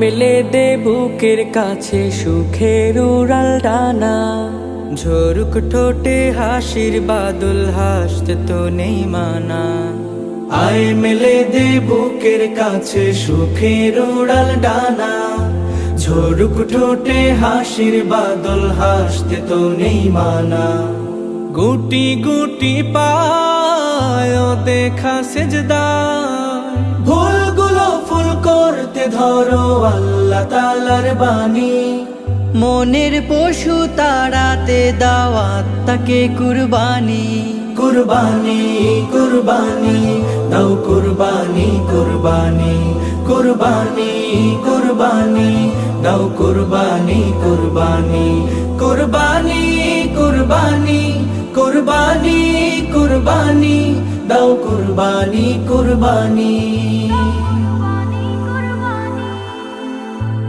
মেলে দে বুকের কাছে সুখের উড়াল ডানা ঝরুক ঠোঁটে হাসির বাদল হাসতে তো নেই মানা। আয় মেলে দে বুকের কাছে সুখের উড়াল ডানা। ঝরুক ঠোঁটে হাসির বাদল হাসতে তো নেই মানা। গুটি গুটি পায় দেখা সেজদা ভুলগুলো ফুল করতে ধরো আল্লাহ তালার বাণী। মনের পশু তাড়াতে দাওয়াত তাকে কুরবানি। কুরবানি কুরবানি, দাও কুরবানি কুরবানি কুরবানি কুরবানি, দাও কুরবানি কুরবানি কুরবানি কুরবানি কুরবানি কুরবানি, দাও কুরবানি কুরবানি।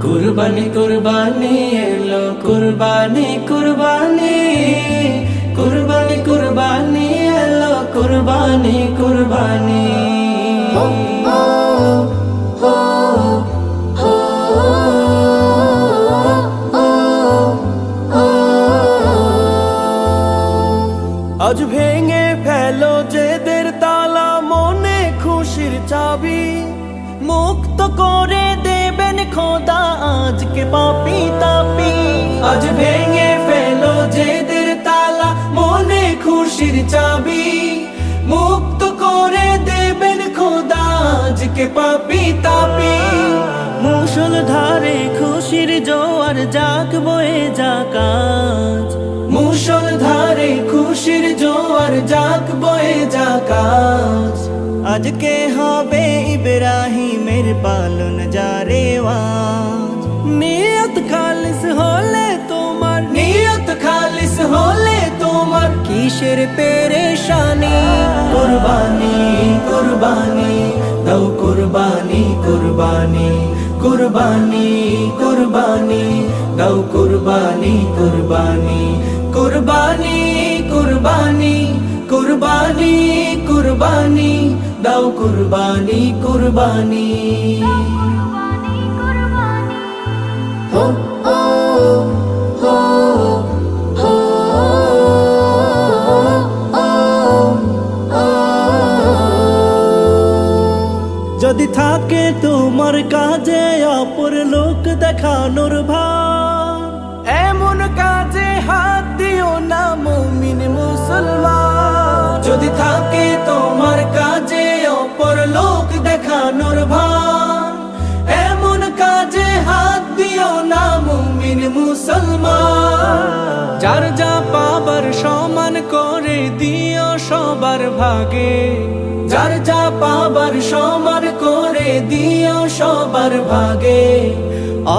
কুরবানি কুরবানি এলো, কুরবানি কুরবানি কুরবানি কুরবানি এলো, কুরবানি কুরবানি। আজ ভেঙে ফেলো যেদের তালা, মনে খুশির চাবি, মুক্ত করে দেবেন খোদা আজকে পাপি তাপি আজ ভেঙে ফেলো যেদের তালা মনে খুশির চাবি মুক্ত করে দেবেন খোদা আজকে পাপি তাপি মুসল ধারে খুশির জোয়ার জাগ বয়ে জাকাজ মুসল ধারে খুশির জোয়ার জাগ বয়ে জাকাজ আজকে হবে ইব্রাহিমের পালন জারেওয়াজ নিয়ত খালিস হলে তোমার, নিয়ত খালিস হলে তোমার কিসের পেরেশানি? কুরবানি কুরবানি, দাও কুরবানি কুরবানি কুরবানি কুরবানি, দাও কুরবানি কুরবানি কুরবানি কুরবানি কুরবানি কুরবানি দাও কুরবানি কুরবানি। হো হো হো যদি থাকে তোমার কাজে, অপর লোক দেখানোর ভাব এমন কাজে হাত ভাব এমন কাজে হাত দিও না মুমিন মুসলমান। যার যা পাবার সমান করে দিও সবার ভাগে। যার যা পাবার সমান করে দিও সবার ভাগে।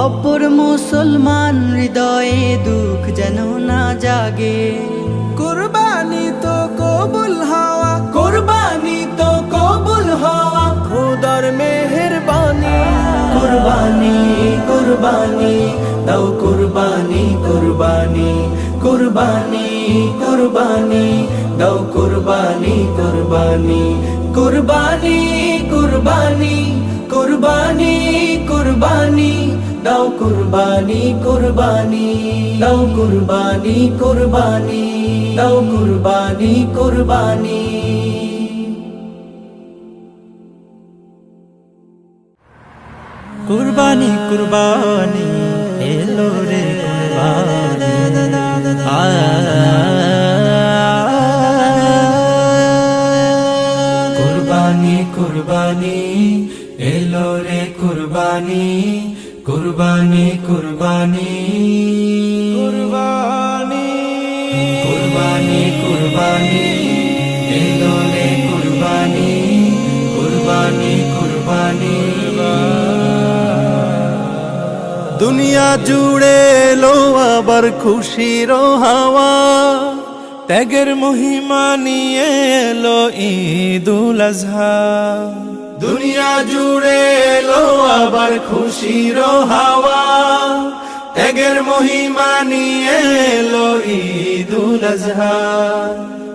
অপর মুসলমান হৃদয়ে দুঃখ যেন না জাগে। কুরবানি তো কবুল তো কবুল হওয়া খুদার মেহেরবানি কুরবানি কুরবানি দাও কুরবানি কুরবানি কুরবানি কুরবানি দাও কুরবানি কুরবানি কুরবানি কুরবানি কুরবানি কুরবানি দাও কুরবানি কুরবানি দাও কুরবানি কুরবানি দাও কুরবানি কুরবানি কুরবানি কুরবানি এলো রে কুরবানি। কুরবানি এলো রে কুরবানি কুরবানি কুরবানি। কুরবানি। কুরবানি কুরবানি। দুনিয়া জুড়ে এলো আবার খুশির হাওয়া। ত্যাগের মহিমা নিয়ে এলো ঈদুল আজহা। দুনিয়া জুড়ে এলো আবার খুশির হাওয়া। ত্যাগের মহিমা নিয়ে এলো ঈদুল আজহা।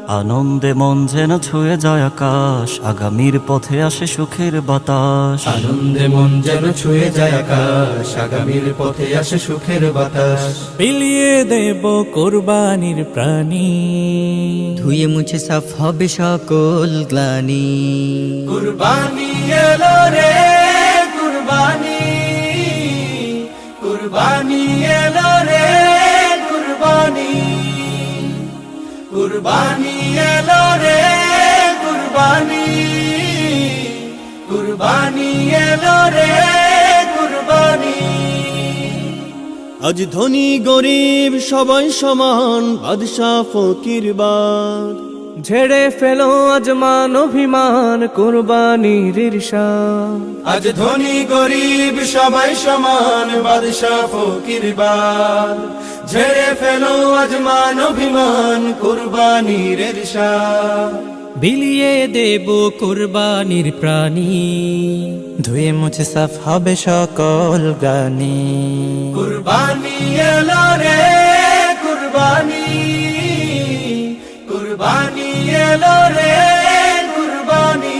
আনন্দে মন যেন ছুঁয়ে যায় আকাশ আগামীর পথে আসে সুখের বাতাস। আনন্দে মন যেন ছুঁয়ে যায় আকাশ আগামীর পথে আসে সুখের বাতাস। বিলিয়ে দেব কোরবানির প্রাণী। ধুয়ে মুছে সাফ হবে সকল গ্লানি। কুরবানি এলো রে। কুরবানি এলো রে, কুরবানি। কুরবানি এলো রে, কুরবানি। আজ ধনী গরিব সবাই সমান, বাদশাহ ফকির বাদ। ঝেড়ে ফেলো আজ মান অভিমান কোরবানির ঈর্ষাদ। আজ ধনী গরিব সবাই সমান বাদশাহ ফকির বার ঝেড়ে ফেলো আজ মান অভিমান কুরবানির এরশাদ বিলিয়ে দেব কোরবানির প্রাণী। ধুয়ে মুছে সাফ হবে সকল গানি। কুরবানি এলো রে কুরবানি। কুরবানি এলো রে কুরবানি।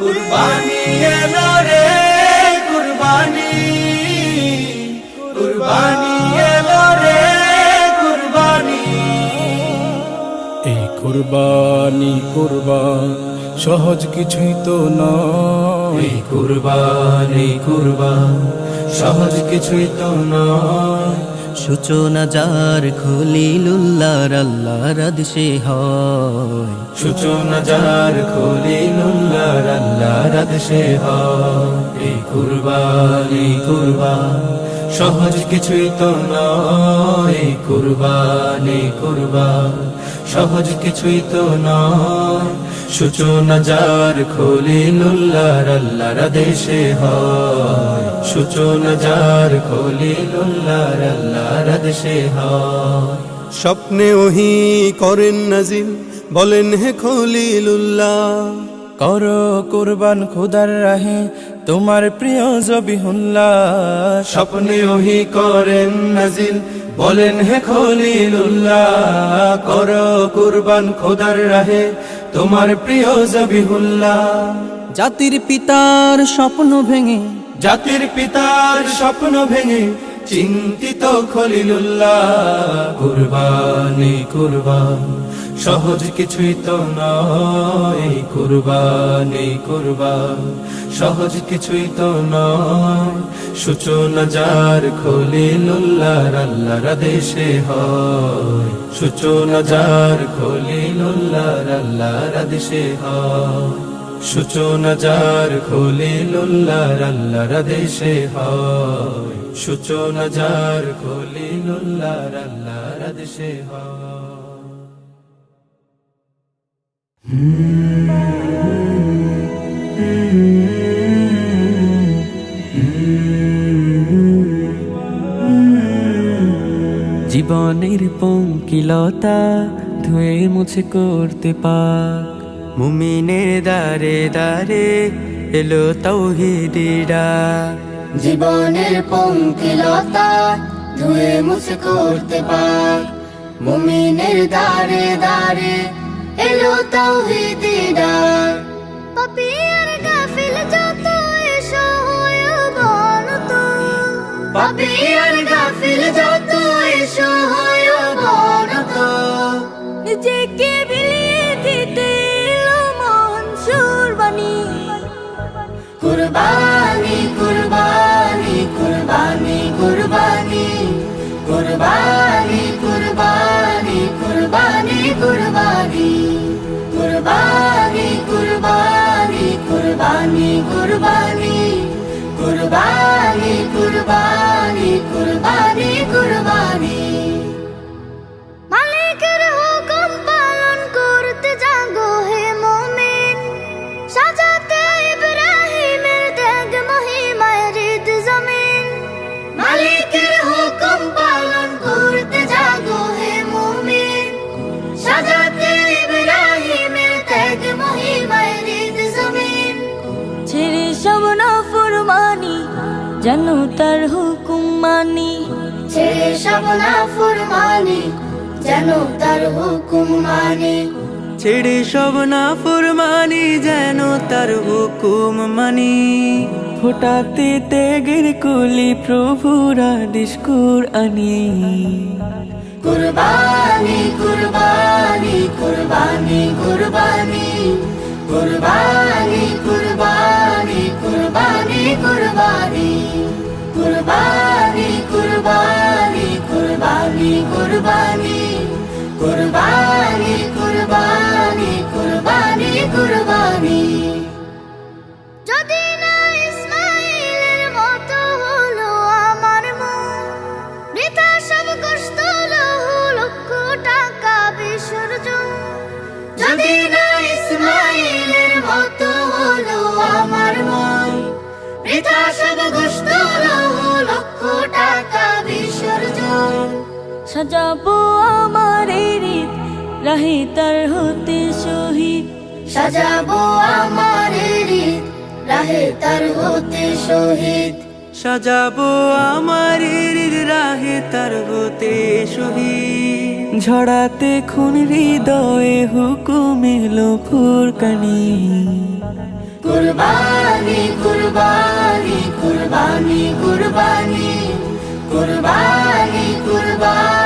কুরবানি এলো রে কুরবানি। কুরবানি এলো রে কুরবানি। এই কুরবানি কুরবান সহজ কিছুই তো নয়। এই কুরবান এই কুরবান সহজ কিছুই তো নয়। সূচনা যার খলিলুল্লাহর আল্লাহর আদেশে হয়। সূচনা যার খলিলুল্লাহর আল্লাহর আদেশে হয়। এই কুরবান এই কুরবান সহজ কিছুই তো নয়। কুরবানি এই কুরবান সহজ কিছুই তো নয়। সূচনা যার খলিলুল্লাহর আল্লাহর আদেশে হয়। সূচনা যার খলিলুল্লাহর আল্লাহর আদেশে হয়। স্বপ্নে ওহি করেন নাজিল বলেন হে খলিলুল্লাহ। করো কোরবান খুদার রাহে তোমার প্রিয় জবিহুল্লাহ। স্বপ্নে ওহি করেন নাজিল বলেন হে খলিলুল্লাহ কর কুরবান খোদার রাহে তোমার প্রিয় জবিহুল্লাহ। জাতির পিতার স্বপ্ন ভেঙে জাতির পিতার স্বপ্ন ভেঙে চিন্তিত খলিলুল্লাহ কুরবানি কুরবান। সহজ কিছুই তো নয়, কুরবানি কুরবান। সহজ কিছুই তো নয়, সূচনা যার খলিলুল্লাহর আল্লাহর দেশে হয়। সূচনা যার খলিলুল্লাহর আল্লাহর দেশে হয়। সূচনা যার খলিলুল্লাহর আল্লাহর দেশে হয়। সূচনা যার খলিলুল্লাহর আল্লাহর দেশে হয়। পঙ্কিলতা ধুয়ে মুছে করতে পাক। মুমিনের দারে দারে এলো তৌহিদিরা জীবনের পঙ্কিলতা ধুয়ে মুছে করতে পার মুমিনের দারে দারে এলো তাওহীদি ডাক। পাপি আর গাফিল যত এসো হয় অবনত পাপি আর গাফিল যত এসো হয় নিজেকে বিলিয়ে দিতে এলো মনসুর বাণী। কুরবানি কুরবানি কুরবানি কুরবানি। কুরবানি কুরবানি কুরবানি কুরবানি। কুরবানি কুরবানি কুরবানি কুরবানি। কুরবানি কুরবানি কুরবানি কুরবানি। সব না ফুরমানি যেন তার হুকুম মানি। ফোটাতে ত্যাগের কুলি প্রভুর আদেশ আনি কুরবানি কুরবানি কুরবানি কুরবানি। কুরবানি কুরবানি কুরবানি কুরবানি। কুরবানি কুরবানি কুরবানি কুরবানি। কুরবানি কুরবানি কুরবানি কুরবানি। যদি না ইসমাইলের মতো হলো আমার মন, বৃথা সব কষ্ট লক্ষ টাকা বিসর্জন। যদি না ইসমাইলের মতো হলো আমার মন, বৃথা সব কষ্ট লক্ষ টাকা বিসর্জন। সাজাবো আমার তার হতে শহীদ। সাজাবো আমার হৃদ রাহে তার হতে শহীদ। সাজাবো আমার রাহে তার হতে শহীদ। ঝড়াতে খুন হৃদয়ে হুকুম এলো ফুরকানি কুরবানি কুরবানি কুরবানি কুরবানি কুরবানি। কুরবানি কুরবানি।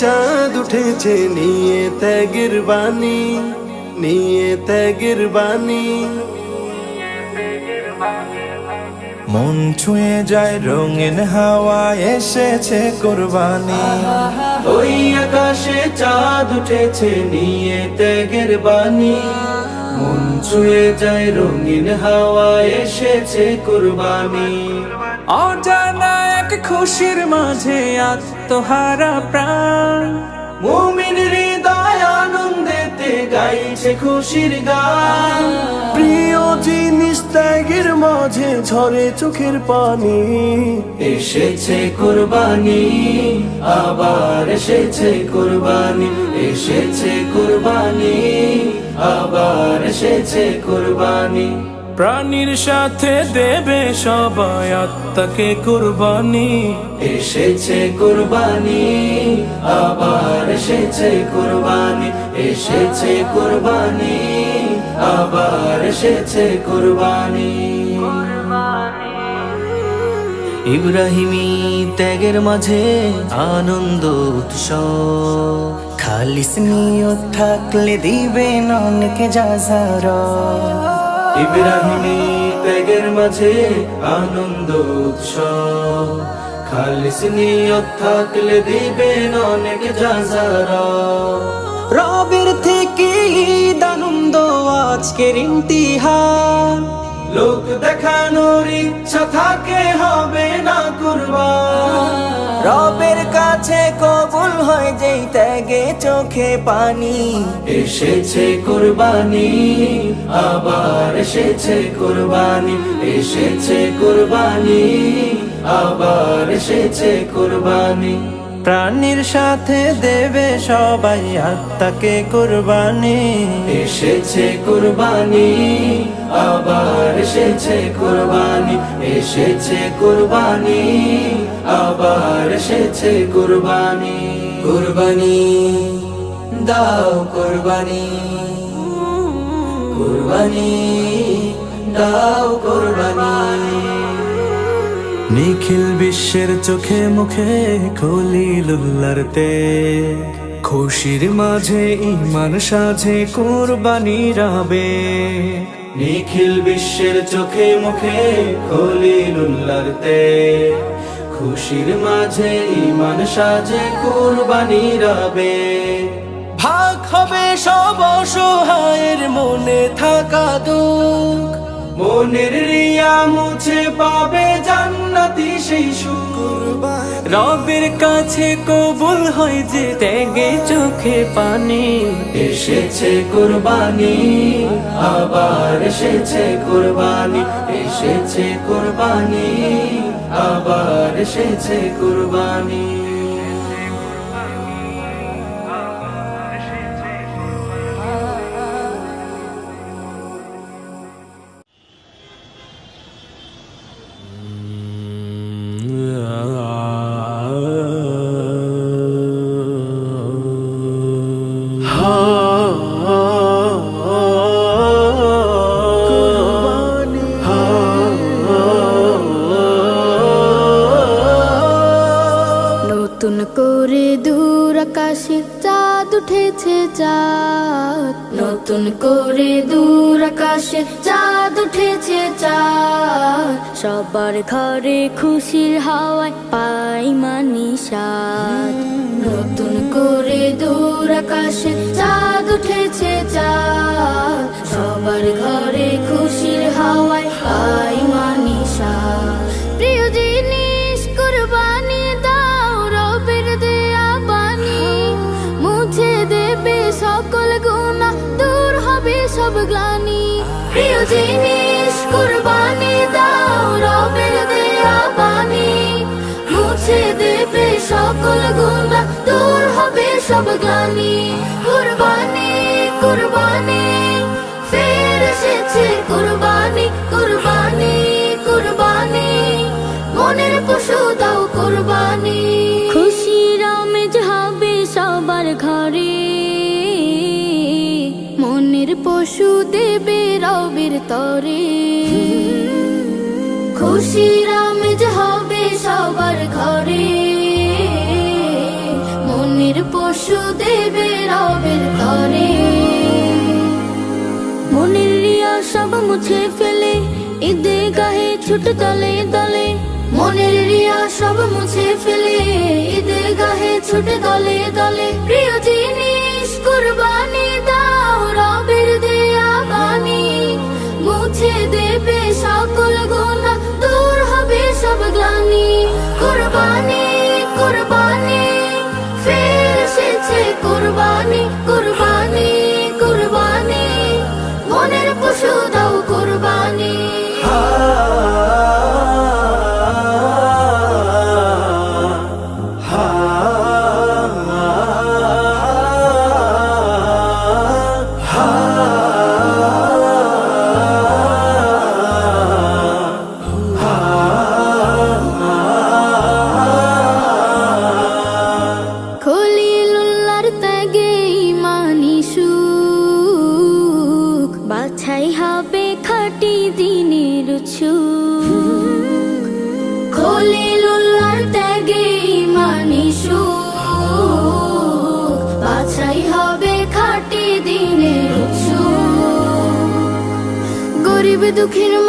চাঁদ উঠেছে, নিয়ে ত্যাগের বাণী, নিয়ে ত্যাগের বাণী। মন ছুঁয়ে যায়, রঙিন হাওয়া এসেছে কোরবানি। ওই আকাশে চাঁদ উঠেছে, নিয়ে ত্যাগের বাণী। মন ছুঁয়ে যায়, রঙিন হাওয়া এসেছে কুরবানি। অজানা খুশির মাঝে আত্মহারা প্রাণ। মুমিন হৃদয় আনন্দেতে গাইছে খুশির গান। প্রিয় জিনিস ত্যাগের মাঝে ঝরে চোখের পানি। এসেছে কুরবানি আবার এসেছে কুরবানি। এসেছে কুরবানি আবার এসেছে কুরবানি। প্রাণীর সাথে দেবে সবাই আত্মাকে কোরবানি। এসেছে কুরবানি, আবার এসেছে কুরবানি। এসেছে কুরবানি, আবার এসেছে কুরবানি। ইব্রাহিমী ত্যাগের মাঝে আনন্দ উৎসব। খালিস নিয়ত থাকলে দিবেন অনেকে যাজার ইব্রাহিমী ত্যাগের মাঝে আনন্দ উৎসব। খালিস নিয়ত থাকলে দিবেন অনেক যাজারা রবের থেকে ঈদ আনন্দ আজকের ইমতিহান। লোক দেখানোর ইচ্ছা থাকে হবে না কুরবান। রবের কাছে কবুল হয় যেই ত্যাগে চোখে পানি। এসেছে কুরবানি আবার এসেছে কুরবানি এসেছে কুরবানি আবার এসেছে কুরবানি। প্রাণীর সাথে দেবে সবাই আত্মাকে কুরবানি। এসেছে কুরবানি আবার এসেছে কুরবানি এসেছে কুরবানি আবার এসেছে কুরবানি। কুরবানি, দাও কুরবানি। কুরবানি, দাও কুরবানি। নিখিল বিশ্বের চোখে মুখে খলিলুল্লার তে খুশির মাঝে ইমান সাঝে কোরবানি রাবে নিখিল বিশ্বের চোখে মুখে খলিলুল্লার তে খুশির মাঝে ইমান সাজে কুরবানি রবে। ভাগ হবে সব অসহায়ের মনে থাকা দুঃখ। মনের রিয়া মুছে পাবে জান্নাতি সেই সুর রবের কাছে কবুল হয় যে ত্যাগে চোখে পানি। এসেছে কোরবানি, আবার এসেছে কোরবানি এসেছে কোরবানি। আবার এসেছে কোরবানি। নতুন করে দূর আকাশে চাঁদ উঠেছে চাঁদ। সবার ঘরে খুশির হাওয়ায় পাই মানি সাদ নতুন করে দূর আকাশে চাঁদ সকল গুণা দূর হবে সব গ্লানি। কুরবানি কুরবানি ফের এসেছে কুরবানি কুরবানি কুরবানি। মনের পশু দাও কুরবানি। খুশির আমেজ হবে সবার ঘরে। মনের পশু দেবে রবের তরে। খুশির দেবে রবের তরে মনের রিয়া সব মুছে ফেলে, ঈদে গাহে ছুট দলে দলে মনের রিয়া সব মুছে ফেলে, ঈদে গাহে ছুট দলে দলে প্রিয় জিনিস কুরবানি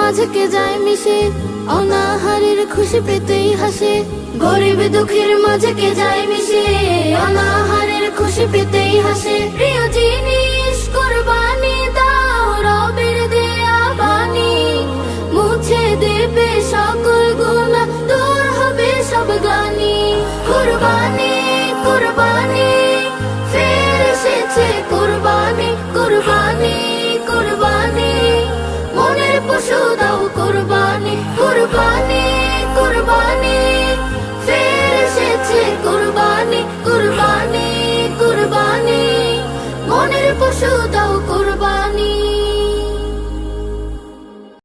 দুঃখীর মাঝে কে যায় মিশে, অনাহারের খুশি পেতেই হাসে। গরিব দুঃখের মাঝে কে যায় মিশে, অনাহারের খুশি পেতেই হাসে। প্রিয় জিনিস